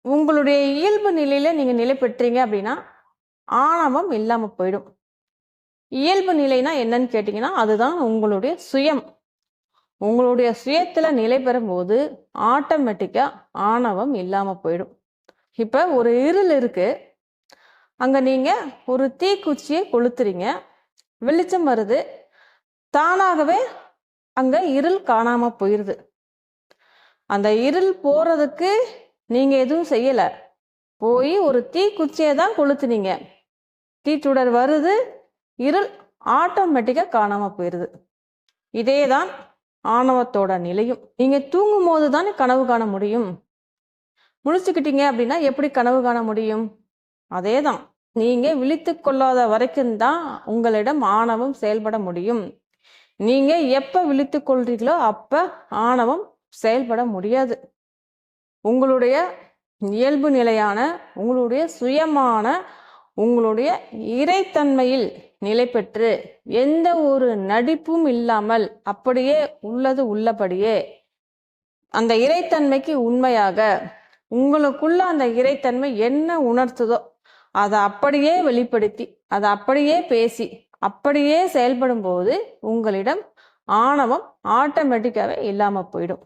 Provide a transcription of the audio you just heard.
உங்களுடைய இயல்பு நிலையில நீங்க நிலை பெற்றீங்க அப்படின்னா ஆணவம் இல்லாம போயிடும். இயல்பு நிலைனா என்னன்னு கேட்டிங்கன்னா அதுதான் உங்களுடைய சுயம். உங்களுடைய சுயத்துல நிலை பெறும்போது ஆட்டோமேட்டிக்கா ஆணவம் இல்லாம போயிடும். இப்ப ஒரு இருள் இருக்கு. அங்க நீங்க ஒரு தீக்குச்சியை கொளுத்துறீங்க. வெளிச்சம் வருது. தானாகவே அங்க இருள் காணாம போயிருது. அந்த இருள் போறதுக்கு நீங்கள் எதுவும் செய்யலை. போய் ஒரு தீக்குச்சியை தான் கொளுத்துனீங்க. தீச்சுடர் வருது இருள் ஆட்டோமேட்டிக்காக காணாமல் போயிடுது இதே தான் ஆணவத்தோட நிலையும். நீங்கள் தூங்கும் போது தானே கனவு காண முடியும். முழிச்சுக்கிட்டீங்க அப்படின்னா எப்படி கனவு காண முடியும்? அதே தான் நீங்கள் விழித்து கொள்ளாத வரைக்கும் தான் உங்களிடம் ஆணவம் செயல்பட முடியும். நீங்கள் எப்போ விழித்து கொள்றீங்களோ அப்போ ஆணவம் செயல்பட முடியாது. உங்களுடைய இயல்பு நிலையான உங்களுடைய சுயமான உங்களுடைய இறைத்தன்மையில் நிலை பெற்று எந்த ஒரு நடிப்பும் இல்லாமல் அப்படியே உள்ளது உள்ளபடியே அந்த இறைத்தன்மைக்கு உண்மையாக உங்களுக்குள்ள அந்த இறைத்தன்மை என்ன உணர்த்துதோ அதை அப்படியே வெளிப்படுத்தி அதை அப்படியே பேசி அப்படியே செயல்படும் போது உங்களிடம் ஆணவம் ஆட்டோமேட்டிக்காவே இல்லாம போயிடும்.